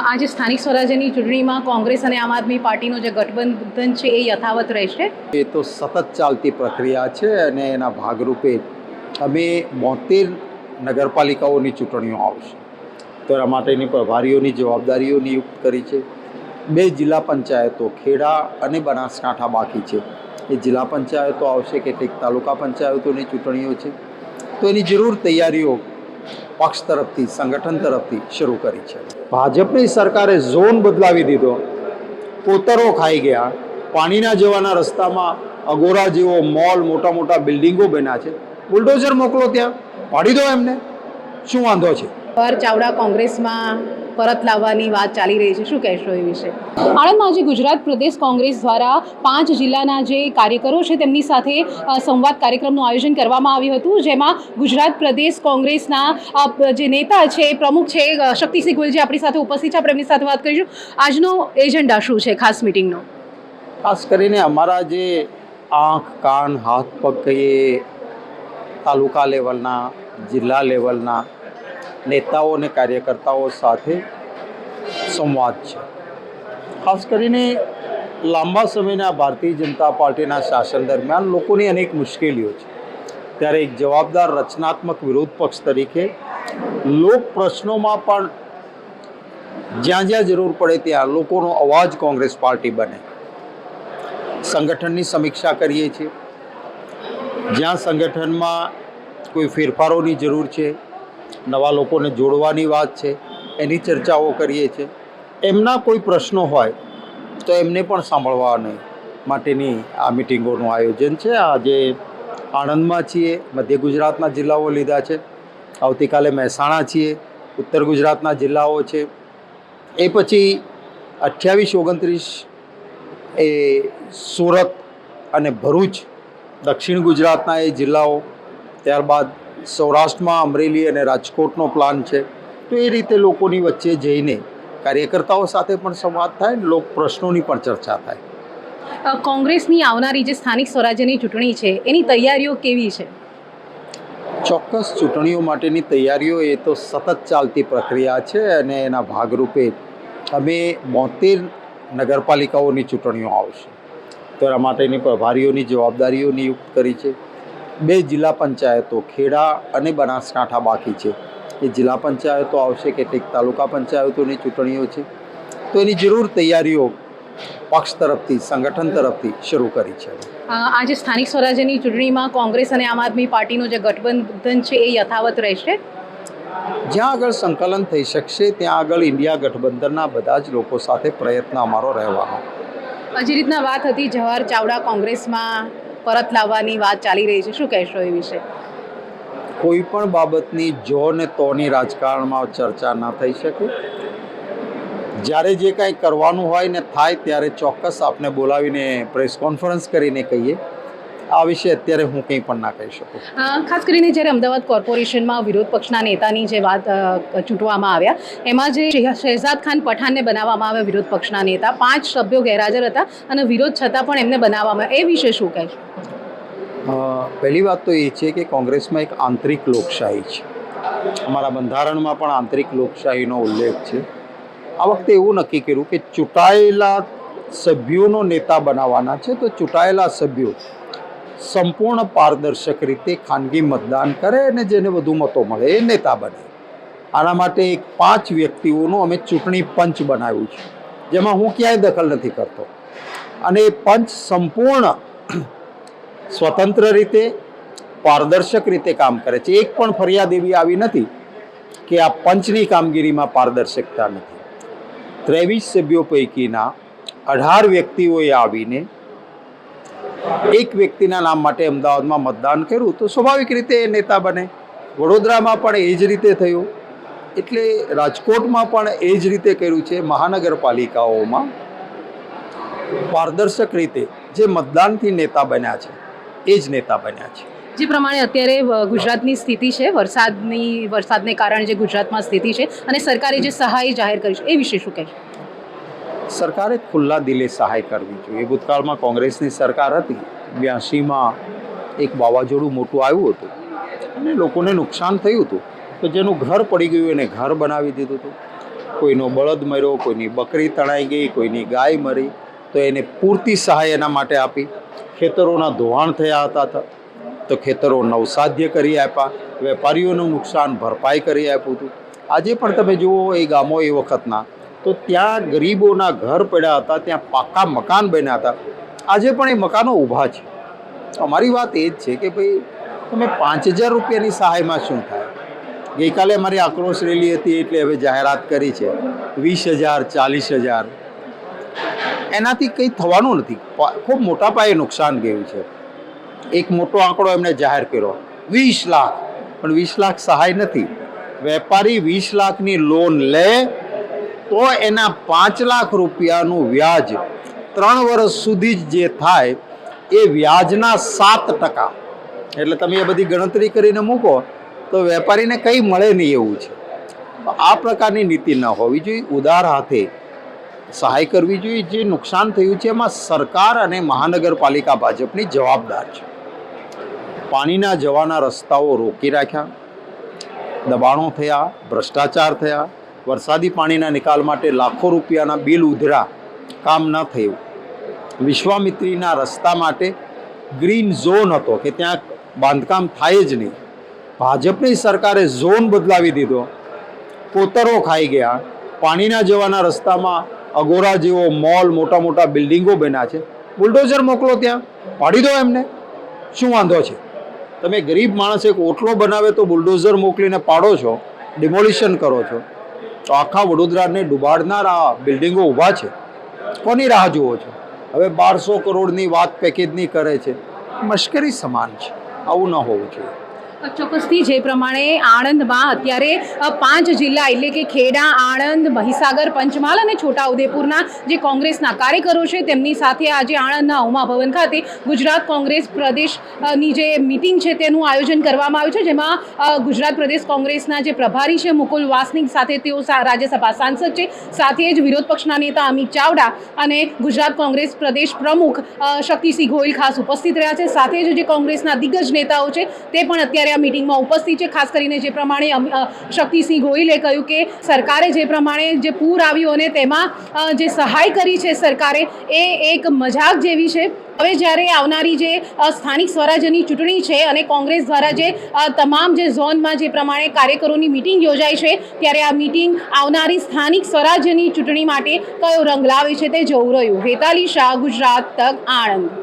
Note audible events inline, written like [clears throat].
આજે સ્થાનિક સ્વરાજ્યની ચૂંટણીમાં કોંગ્રેસ અને આમ આદમી પાર્ટીનો જે ગઠબંધન છે એ યથાવત રહેશે? એ તો સતત ચાલતી પ્રક્રિયા છે અને એના ભાગરૂપે અમે બોતેર નગરપાલિકાઓની ચૂંટણીઓ આવશે. તો એના માટેની પ્રભારીઓની જવાબદારીઓ નિયુક્ત કરી છે. બે જિલ્લા પંચાયતો, ખેડા અને બનાસકાંઠા બાકી છે. એ જિલ્લા પંચાયતો આવશે કેટલીક તાલુકા પંચાયતોની ચૂંટણીઓ છે. તો એની જરૂર તૈયારીઓ પક્ષ તરફથી, સંગઠન તરફથી શરૂ કરી છે. ભાજપની સરકારે ઝોન બદલાવી દીધો. કોતરો ખાઈ ગયા. પાણીના જવાના રસ્તામાં અગોરા જેવો મોલ, મોટા મોટા બિલ્ડિંગો બન્યા છે. બુલડોઝર મોકલો ત્યાં. પાડી દો એમને. શું વાંધો છે? પર ચાવડા કોંગ્રેસમાં પરત લાવવાની વાત ચાલી રહી છે. શું કહેશો એ વિશે? આણંદમાં આજે ગુજરાત પ્રદેશ કોંગ્રેસ દ્વારા પાંચ જિલ્લાના જે કાર્યકરો છે તેમની સાથે સંવાદ કાર્યક્રમનું આયોજન કરવામાં આવ્યું હતું. જેમાં ગુજરાત પ્રદેશ કોંગ્રેસના જે નેતા છે, પ્રમુખ છે શક્તિસિંહ ગોયલ જે આપણી સાથે ઉપસ્થિત છે. આપણે એમની સાથે વાત કરીશું. આજનો એજન્ડા શું છે ખાસ મિટિંગનો? ખાસ કરીને અમારા જે આંખ, કાન, હાથ, પગ કહીએ તાલુકા લેવલના, જિલ્લા લેવલના નેતાઓ અને કાર્યકર્તાઓ સાથે સંવાદ છે. ખાસ કરીને લાંબા સમયના ભારતીય જનતા પાર્ટીના શાસન દરમિયાન લોકોની અનેક મુશ્કેલીઓ છે. ત્યારે એક જવાબદાર રચનાત્મક વિરોધ પક્ષ તરીકે લોક પ્રશ્નોમાં પણ જ્યાં જ્યાં જરૂર પડે ત્યાં લોકોનો અવાજ કોંગ્રેસ પાર્ટી બને. સંગઠનની સમીક્ષા કરીએ છીએ. જ્યાં સંગઠનમાં કોઈ ફેરફારોની જરૂર છે નવા લોકોને જોડવાની વાત છે, એની ચર્ચાઓ કરીએ છીએ. એમના કોઈ પ્રશ્નો હોય તો એમને પણ સાંભળવાની માટેની આ મિટિંગોનું આયોજન છે. આજે આણંદમાં છીએ, મધ્ય ગુજરાતના જિલ્લાઓ લીધા છે. આવતીકાલે મહેસાણા છીએ, ઉત્તર ગુજરાતના જિલ્લાઓ છે. એ પછી અઠ્યાવીસ, ઓગણત્રીસ એ સુરત અને ભરૂચ, દક્ષિણ ગુજરાતના એ જિલ્લાઓ, ત્યારબાદ સૌરાષ્ટ્રમાં અમરેલી અને રાજકોટનો પ્લાન છે. તો એ રીતે લોકોની વચ્ચે જઈને કાર્યકર્તાઓ સાથે પણ સંવાદ થાય અને લોક પ્રશ્નોની પણ ચર્ચા થાય. કોંગ્રેસની આવનારી જે સ્થાનિક સ્વરાજ્યની ચૂંટણી છે એની તૈયારીઓ કેવી છે? ચોક્કસ ચૂંટણીઓ માટેની તૈયારીઓ એ તો સતત ચાલતી પ્રક્રિયા છે અને એના ભાગરૂપે અમે બોતેર નગરપાલિકાઓની ચૂંટણીઓ આવશે. તો એના માટેની પ્રભારીઓની જવાબદારીઓ નિયુક્ત કરી છે. બે જિલ્લા પંચાયતો ખેડા અને બનાસકાંઠા બાકી છે. એ જિલ્લા પંચાયતો આવશે કેટલીક તાલુકા પંચાયતોની ચૂંટણીઓ છે. તો એની જરૂર તૈયારીઓ પક્ષ તરફથી સંગઠન તરફથી શરૂ કરી છે. આજે સ્થાનિક સ્વરાજ્યની ચૂંટણીમાં કોંગ્રેસ અને આમ આદમી પાર્ટીનો જે ગઠબંધન છે એ યથાવત રહેશે? જ્યાં આગળ સંકલન થઈ શકશે ત્યાં આગળ ઇન્ડિયા ગઠબંધનના બધા જ લોકો સાથે પ્રયત્ન અમારો રહેવાનો. જે રીતના વાત હતી જવાહર ચાવડા કોંગ્રેસમાં પરત લાવવાની વાત ચાલી રહી છે. શું કહેશો એ વિશે? કોઈ પણ બાબતની જો ને તોની રાજકારણમાં ચર્ચા ન થઈ શકે. જ્યારે જે કાંઈ કરવાનું હોય ને થાય, ત્યારે ચોક્કસ આપને બોલાવીને પ્રેસ કોન્ફરન્સ કરીને કહીએ. આ વિશે અત્યારે હું કંઈ પણ ના કહી શકું. ખાસ કરીને જ્યારે અમદાવાદ કોર્પોરેશનમાં વિરોધ પક્ષના નેતાની જે વાત ચૂંટવામાં આવ્યા એમાં જે શહેજાદ ખાન પઠાણને બનાવવામાં આવ્યા વિરોધ પક્ષના નેતા પાંચ સભ્યો ગેરહાજર હતા અને વિરોધ છતાં પણ એમને બનાવવામાં એ વિશે શું કહેશો પહેલી વાત તો એ છે કે કોંગ્રેસમાં એક આંતરિક લોકશાહી છે. અમારા બંધારણમાં પણ આંતરિક લોકશાહીનો ઉલ્લેખ છે. આ વખતે એવું નક્કી કર્યું કે ચૂંટાયેલા સભ્યોનો નેતા બનાવવાના છે તો ચૂંટાયેલા સભ્યો સંપૂર્ણ પારદર્શક રીતે ખાનગી મતદાન કરે અને જેને વધુ મતો મળે એ નેતા બને. આના માટે એક પાંચ વ્યક્તિઓનું અમે ચૂંટણી પંચ બનાવ્યું છે, જેમાં હું ક્યાંય દખલ નથી કરતો. અને એ પંચ સંપૂર્ણ [clears throat] સ્વતંત્ર રીતે, પારદર્શક રીતે કામ કરે છે. એક પણ ફરિયાદ એવી આવી નથી કે આ પંચની કામગીરીમાં પારદર્શકતા નથી. ત્રેવીસ સભ્યો પૈકીના અઢાર વ્યક્તિઓએ આવીને એક વ્યક્તિના નામ માટે અમદાવાદમાં મતદાન કર્યું તો સ્વાભાવિક રીતે એ નેતા બને. વડોદરામાં પણ એ જ રીતે થયું. એટલે રાજકોટમાં પણ એ જ રીતે કર્યું છે મહાનગરપાલિકાઓમાં. પારદર્શક રીતે જે મતદાનથી નેતા બન્યા છે, એ જ નેતા બન્યા છે. જે પ્રમાણે અત્યારે ગુજરાતની સ્થિતિ છે, વરસાદની, વરસાદને કારણે જે ગુજરાતમાં સ્થિતિ છે અને સરકારે જે સહાય જાહેર કરી છે, એ વિશે શું કહેશો? સરકારે ખુલ્લા દિલે સહાય કરવી જોઈએ. ભૂતકાળમાં કોંગ્રેસની સરકાર હતી, બ્યાસીમાં એક વાવાઝોડું મોટું આવ્યું હતું અને લોકોને નુકસાન થયું હતું તો જેનું ઘર પડી ગયું, એને ઘર બનાવી દીધું હતું. કોઈનો બળદ મર્યો, કોઈની બકરી તણાઈ ગઈ, કોઈની ગાય મરી, તો એને પૂરતી સહાય એના માટે આપી. ખેતરોના ધોવાણ થયા હતા તો ખેતરો નવસાધ્ય કરી આપ્યા, વેપારીઓનું નુકસાન ભરપાઈ કરી આપ્યું હતું. આજે પણ તમે જુઓ, એ ગામો એ વખતના તો ત્યાં ગરીબોના ઘર પડ્યા હતા, ત્યાં પાકા મકાન બન્યા હતા. આજે પણ એ મકાનો ઊભા છે. અમારી વાત એ જ છે કે ભાઈ, તમે પાંચ હજાર રૂપિયાની સહાયમાં શું થાય? ગઈકાલે અમારી આક્રોશ રેલી હતી એટલે હવે જાહેરાત કરી છે. વીસ હજાર, ચાલીસ હજાર. એનાથી કંઈ થવાનું નથી. ખૂબ મોટા પાયે નુકસાન ગયું છે. એક મોટો આંકડો એમણે જાહેર કર્યો. વીસ લાખ. પણ વીસ લાખ સહાય નથી. વેપારી વીસ લાખની લોન લે તો એના પાંચ લાખ રૂપિયાનું વ્યાજ ત્રણ વર્ષ સુધી જ જે થાય, એ વ્યાજના સાત ટકા. એટલે તમે એ બધી ગણતરી કરીને મૂકો, તો વેપારીને કંઈ મળે નહીં એવું છે. આ પ્રકારની નીતિ ન હોવી જોઈએ. ઉદાર હાથે સહાય કરવી જોઈએ. જે નુકસાન થયું છે, એમાં સરકાર અને મહાનગરપાલિકા ભાજપની જવાબદાર છે. પાણીના જવાના રસ્તાઓ રોકી રાખ્યા, દબાણો થયા, ભ્રષ્ટાચાર થયા વરસાદી પાણીના નિકાલ માટે લાખો રૂપિયાના બિલ ઉધરા. કામ ન થયું. વિશ્વામિત્રીના રસ્તા માટે ગ્રીન ઝોન હતો કે ત્યાં બાંધકામ થાય જ નહીં. ભાજપની સરકારે ઝોન બદલાવી દીધો. કોતરો ખાઈ ગયા. પાણીના જવાના રસ્તામાં અગોરા જેવો મોલ, મોટા મોટા બિલ્ડિંગો બન્યા છે. બુલડોઝર મોકલો ત્યાં. પાડી દો એમને. શું વાંધો છે? તમે ગરીબ માણસ એક ઓટલો બનાવે તો બુલડોઝર મોકલીને પાડો છો. ડિમોલિશન કરો છો. તો આખા વડોદરાને ડૂબાડનાર આ બિલ્ડિંગો ઊભા છે. કોની રાહ જુઓ છો? હવે બારસો કરોડની વાત પેકેજની કરે છે. મશ્કરી સમાન છે. આવું ન હોવું જોઈએ. ચોક્કસથી જે પ્રમાણે આણંદમાં અત્યારે પાંચ જિલ્લા એટલે કે ખેડા, આણંદ, મહીસાગર, પંચમહાલ અને છોટાઉદેપુરના જે કોંગ્રેસના કાર્યકરો છે, તેમની સાથે આજે આણંદના ઉમા ભવન ખાતે ગુજરાત કોંગ્રેસ પ્રદેશની જે મિટિંગ છે, તેનું આયોજન કરવામાં આવ્યું છે, જેમાં ગુજરાત પ્રદેશ કોંગ્રેસના જે પ્રભારી છે, મુકુલ વાસનિક, સાથે તેઓ રાજ્યસભા સાંસદ છે, સાથે જ વિરોધ પક્ષના નેતા અમિત ચાવડા અને ગુજરાત કોંગ્રેસ પ્રદેશ પ્રમુખ શક્તિસિંહ ગોહિલ ખાસ ઉપસ્થિત રહ્યા છે, સાથે જ જે કોંગ્રેસના દિગ્ગજ નેતાઓ છે, તે પણ અત્યારે આ મિટિંગમાં ઉપસ્થિત છે, ખાસ કરીને જે પ્રમાણે શક્તિસિંહ ગોહિલે કહ્યું કે સરકારે જે પ્રમાણે જે પૂર આવ્યું અને તેમાં જે સહાય કરી છે સરકારે, એ એક મજાક જેવી છે. હવે જ્યારે આવનારી જે સ્થાનિક સ્વરાજ્યની ચૂંટણી છે અને કોંગ્રેસ દ્વારા જે તમામ જે ઝોનમાં જે પ્રમાણે કાર્યકરોની મિટિંગ યોજાય છે, ત્યારે આ મિટિંગ આવનારી સ્થાનિક સ્વરાજ્યની ચૂંટણી માટે કયો રંગ લાવે છે તે જોવું રહ્યું. હેતાલી શાહ, ગુજરાત તક આણંદ.